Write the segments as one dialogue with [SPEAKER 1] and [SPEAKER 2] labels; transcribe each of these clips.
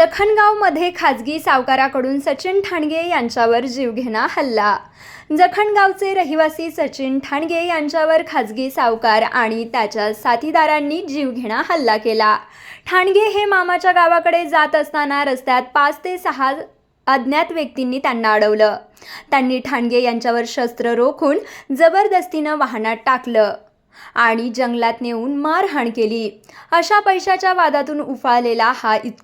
[SPEAKER 1] जखणगावमध्ये खाजगी सावकाराकडून सचिन ठाणगे यांच्यावर जीवघेणा हल्ला. जखणगावचे रहिवासी सचिन ठाणगे यांच्यावर खाजगी सावकार आणि त्याच्या साथीदारांनी जीवघेणा हल्ला केला. ठाणगे हे मामाच्या गावाकडे जात असताना रस्त्यात पाच ते सहा अज्ञात व्यक्तींनी त्यांना अडवलं. त्यांनी ठाणगे यांच्यावर शस्त्र रोखून जबरदस्तीनं वाहनात टाकलं आणि जंगलात नेऊन मारहाण केली. अशा पैशाच्या वादातून उफाळलेला हा इत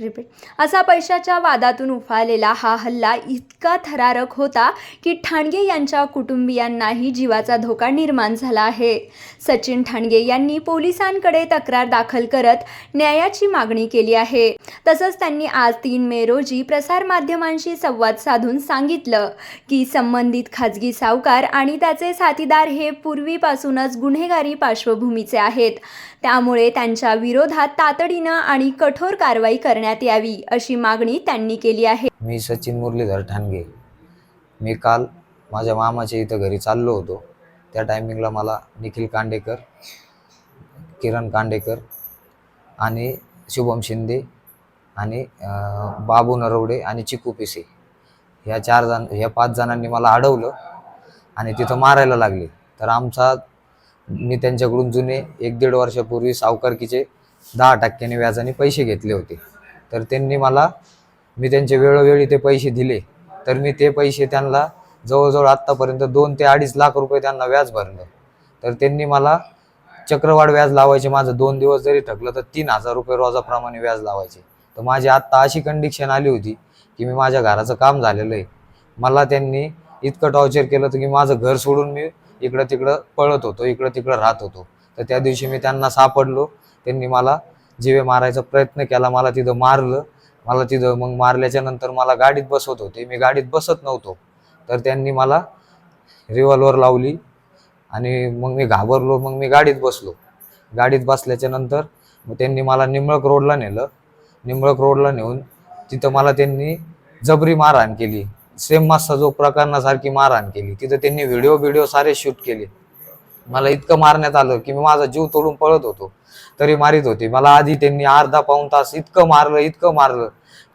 [SPEAKER 1] रिपीट असा पैशाच्या वादातून उफाळलेला हा हल्ला इतका थरारक होता की ठाणगे यांच्या कुटुंबियांनाही जीवाचा धोका निर्माण झाला आहे. सचिन ठाणगे यांनी पोलिसांकडे तक्रार दाखल करत न्यायाची मागणी केली आहे. तसंच त्यांनी आज तीन मे रोजी प्रसारमाध्यमांशी संवाद साधून सांगितलं की संबंधित खाजगी सावकार आणि त्याचे साथीदार हे पूर्वीपासूनच गुन्हेगारी पार्श्वभूमीचे आहेत. त्यामुळे त्यांच्या विरोधात तातडीनं आणि कठोर कारवाई करण्यात यावी अशी मागणी त्यांनी केली आहे.
[SPEAKER 2] मी सचिन मुरलीधर ठाणगे. मी काल माझ्या मामाच्या इथं घरी चाललो होतो. त्या टायमिंगला मला निखिल कांडेकर किरण कांडेकर आणि शुभम शिंदे आणि बाबू नरवडे आणि चिकू पिसे ह्या चार जण ह्या पाच जणांनी मला अडवलं आणि तिथं मारायला लागले. तर आमचा मी त्यांच्याकडून जुने एक दीड वर्षापूर्वी सावकारकीचे दहा टक्क्याने व्याजाने पैसे घेतले होते. तर त्यांनी मला मी त्यांचे वेळोवेळी ते पैसे दिले. तर मी ते पैसे त्यांना जवळजवळ आत्तापर्यंत दोन ते अडीच लाख रुपये त्यांना व्याज भरलं. तर त्यांनी मला चक्रवाढ व्याज लावायचे माझं दोन दिवस जरी ठकलं तर तीन हजार रुपये रोजाप्रमाणे व्याज लावायचे. तर माझी आत्ता अशी कंडिशन आली होती की मी माझ्या घराचं काम झालेलं आहे. मला त्यांनी इतकं टॉर्चर केलं होतं की माझं घर सोडून मी इकडं तिकडं पळत होतो इकडं तिकडं राहत होतो. तर त्या दिवशी मी त्यांना सापडलो. त्यांनी मला जिवे मारायचा प्रयत्न केला मला तिथं मारलं. मला तिथं मग मारल्याच्या नंतर मला गाडीत बसवत होते. मी गाडीत बसत नव्हतो. तर त्यांनी मला रिव्हॉल्वर लावली आणि मग मी घाबरलो. मग मी गाडीत बसलो. गाडीत बसल्याच्या नंतर मग त्यांनी मला निंबळक रोडला नेलं. निंबळक रोडला नेऊन तिथं मला त्यांनी जबरी मारहाण केली. सेम मास्सा जो प्रकारणासारखी मारहाण केली. तिथं त्यांनी व्हिडिओ व्हिडिओ सारे शूट केले. मला इतकं मारण्यात आलं की मी माझा जीव तोडून पळत होतो. तरी मारित होती. मला आधी त्यांनी अर्धा पाऊण तास इतकं मारलं इतकं मारलं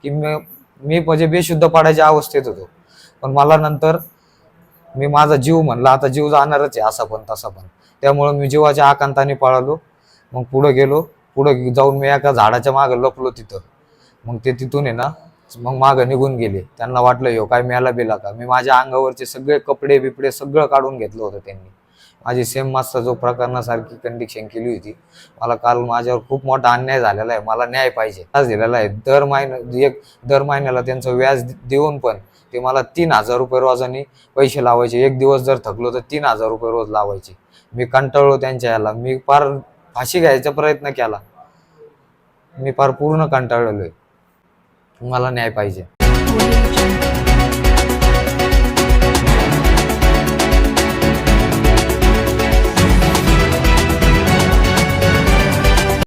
[SPEAKER 2] की मी मी म्हणजे बेशुद्ध पडायच्या अवस्थेत होतो. पण मला नंतर मी माझा जीव म्हणला आता जीव जाणारच आहे असा पण तसा पण. त्यामुळं मी जीवाच्या आकांताने पळालो. मग पुढं गेलो. पुढं जाऊन मी एका झाडाच्या मागं लपलो तिथं. मग ते तिथून आहे ना मग मागं निघून गेले. त्यांना वाटलं यो काय मेला बिला का? मी माझ्या अंगावरचे सगळे कपडे बिपडे सगळं काढून घेतलं होतं त्यांनी. माझी सेम मास्टर जो प्रकरणासारखी कंडिशन केली होती मला काल माझ्यावर खूप मोठा अन्याय झालेला आहे मला न्याय पाहिजे आज दिलेला आहे. दर महिन्या एक दर महिन्याला त्यांचं व्याज देऊन पण ते मला तीन हजार रुपये रोजाने पैसे लावायचे. एक दिवस जर थकलो तर तीन हजार रुपये रोज लावायचे. मी कंटाळलो त्यांच्या याला मी फार फाशी घ्यायचा प्रयत्न केला. मी फार पूर्ण कंटाळलोय आहे. मला न्याय पाहिजे.